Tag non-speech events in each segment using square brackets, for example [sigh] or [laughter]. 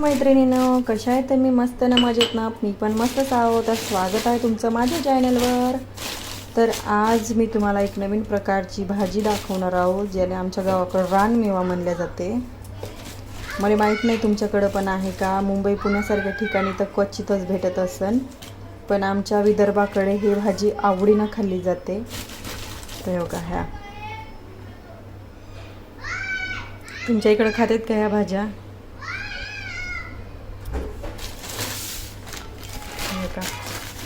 मैत्रिणीनं कशा आहेत तर मी मस्त ना मजेत ना मी पण मस्तच आहो तर स्वागत आहे तुमचं माझ्या चॅनलवर तर आज मी तुम्हाला एक नवीन प्रकारची भाजी दाखवणार आहोत ज्याला आमच्या गावाकडं रानमेवा म्हणल्या जाते. मला माहीत नाही तुमच्याकडं पण आहे का? मुंबई पुण्यासारख्या ठिकाणी तर क्वचितच भेटत असन. पण आमच्या विदर्भाकडे ही भाजी आवडीनं खाल्ली जाते. तर हो का ह्या. तुमच्या इकडं खातात का ह्या भाज्या?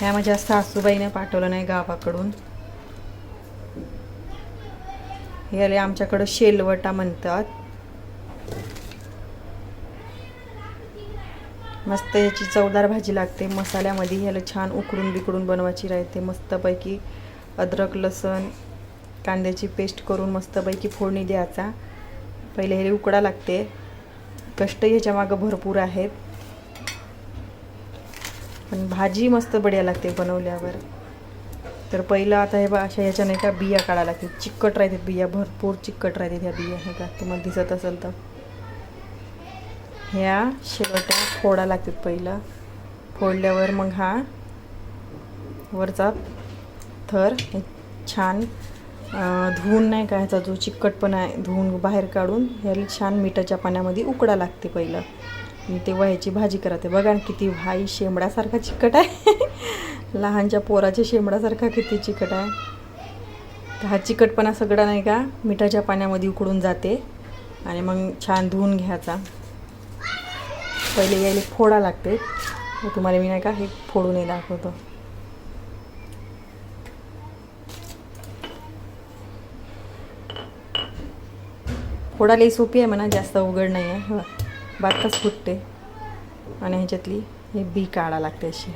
ह्या माझ्या सासूबाईने पाठवलं नाही गावाकडून. याला आमच्याकडं शेलवटा म्हणतात. मस्त याची चवदार भाजी लागते. मसाल्यामध्ये ह्याला छान उकडून बिकडून बनवायची राहते. मस्तपैकी अद्रक लसण कांद्याची पेस्ट करून मस्तपैकी फोडणी द्यायचा. पहिले हे उकडा लागते. कष्ट ह्याच्या मागं भरपूर आहेत. पण भाजी मस्त बढिया लागते बनवल्यावर. तर पहिलं आता हे बा अशा ह्याच्या नाही का बिया काढायला लागते चिकट राहतात बिया भरपूर चिकट राहतात ह्या बिया हे का? तुम्हाला दिसत असेल तर. ह्या शेवट्या फोडा लागतात पहिलं. फोडल्यावर मग हा वरचा थर हे छान धुवून नाही का ह्याचा जो चिकटपणा आहे धुवून बाहेर काढून ह्याला छान मिठाच्या पाण्यामध्ये उकडा लागते पहिलं. आणि ते ह्याची भाजी करते. बघा ना किती भाई शेंबड्यासारखा चिकट आहे. [laughs] लहानच्या पोराच्या शेंबड्यासारखा किती चिकट आहे. तर हा चिकटपणा सगळा नाही का मिठाच्या पाण्यामध्ये उकडून जाते. आणि मग छान धुवून घ्यायचा. पहिले यायला फोडा लागते. तुम्हाला मी नाही का हे फोडून दाखवतो. फोडायला सोपी आहे म्हणा जास्त उघड नाही आहे. हो बातच फुटते. आणि ह्याच्यातली हे बी काढा लागते अशी.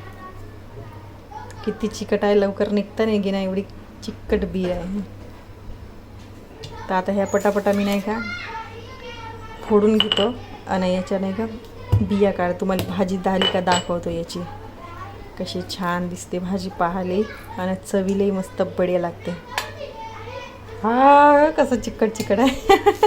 किती चिकट आहे लवकर निघता नाही की नाही एवढी चिकट बी आहे. तर आता ह्या पटापटा मी नाही का फोडून घेतो आणि याच्या नाही का बिया काढ तुम्हाला भाजी दाली का दाखवतो याची. कशी छान दिसते भाजी पाहायला आणि चवीलाही मस्त बढिया लागते. हा कसं चिकट चिकट आहे.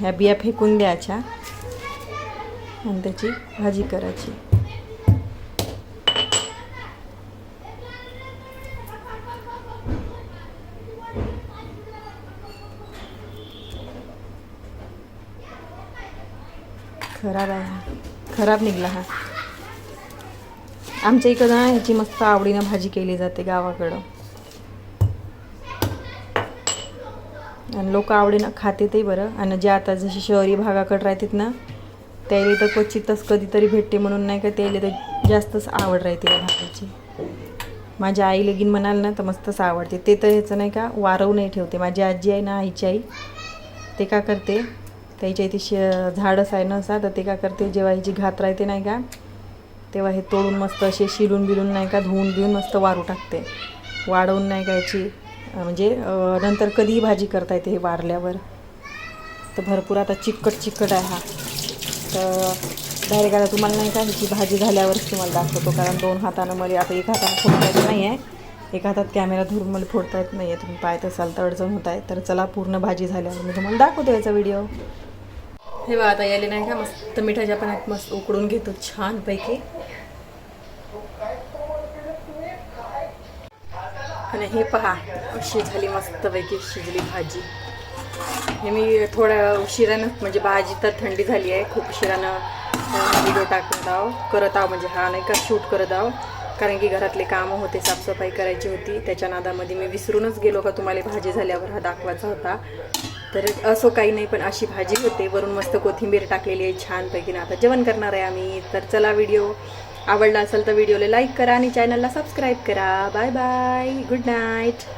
ह्या बिया फेकून द्यायच्या. आणि त्याची भाजी करायची. खराब आहे हा. खराब निघला हा. आमच्या इकडं ना ह्याची मस्त आवडीनं भाजी केली जाते गावाकडं. आणि लोक आवडीनं खाते ते बरं. आणि जे आता जशी शहरी भागाकडे राहतात ना त्याला तर क्वचितच कधीतरी भेटते म्हणून नाही का त्याला तर जास्तच आवड राहते या भाताची माझ्या आई लगीन म्हणाल ना तर मस्तच आवडते. ते तर ह्याचं नाही का वारव नाही ठेवते. माझी आजी आहे ना आईची आई ते का करते? त्याच्या इथे श झाडच आहे ना असा तर ते का करते? जेव्हा ह्याची घात राहते नाही का तेव्हा हे तोडून मस्त असे शिलून बिलून नाही का धुवून बिवून मस्त वारू टाकते. वाढवून नाही का याची म्हणजे नंतर कधीही भाजी करता येते हे वारल्यावर? तर भरपूर आता चिकट चिकट आहे हा. तर डायरेक्ट आता तुम्हाला नाही का ह्याची भाजी झाल्यावरच तुम्हाला दाखवतो कारण दोन हातानं मला आता एक हातानं फोडता येत नाही आहे एक हातात कॅमेरा धरून मला फोडता येत नाही आहे तुम्ही पाहत असाल तर अडचण होत आहे. तर चला पूर्ण भाजी झाल्यावर मी तुम्हाला दाखवतो याचा व्हिडिओ हे बा आता याले नाही का मस्त मिठाच्या पाण्यात मस्त उकडून घेतो छानपैकी. आणि हे पहा अशी झाली मस्तपैकी शिजली भाजी. हे मी थोड्या उशिरानं म्हणजे भाजी तर थंडी झाली आहे खूप उशिरानं व्हिडिओ टाकत आहो करत आहो म्हणजे हा नाही का शूट करत आहो कारण की घरातले कामं होते साफसफाई करायची होती त्याच्या नादामध्ये मी विसरूनच गेलो का तुम्हाला भाजी झाल्यावर हा दाखवायचा होता. तर असं काही नाही पण अशी भाजी होते वरून मस्त कोथिंबीर टाकलेली आहे छानपैकी. ना आता जेवण करणार आहे आम्ही. तर चला व्हिडिओ आवडला असेल तर व्हिडिओला लाईक करा आणि चॅनलला सबस्क्राईब करा. Bye bye. Good night.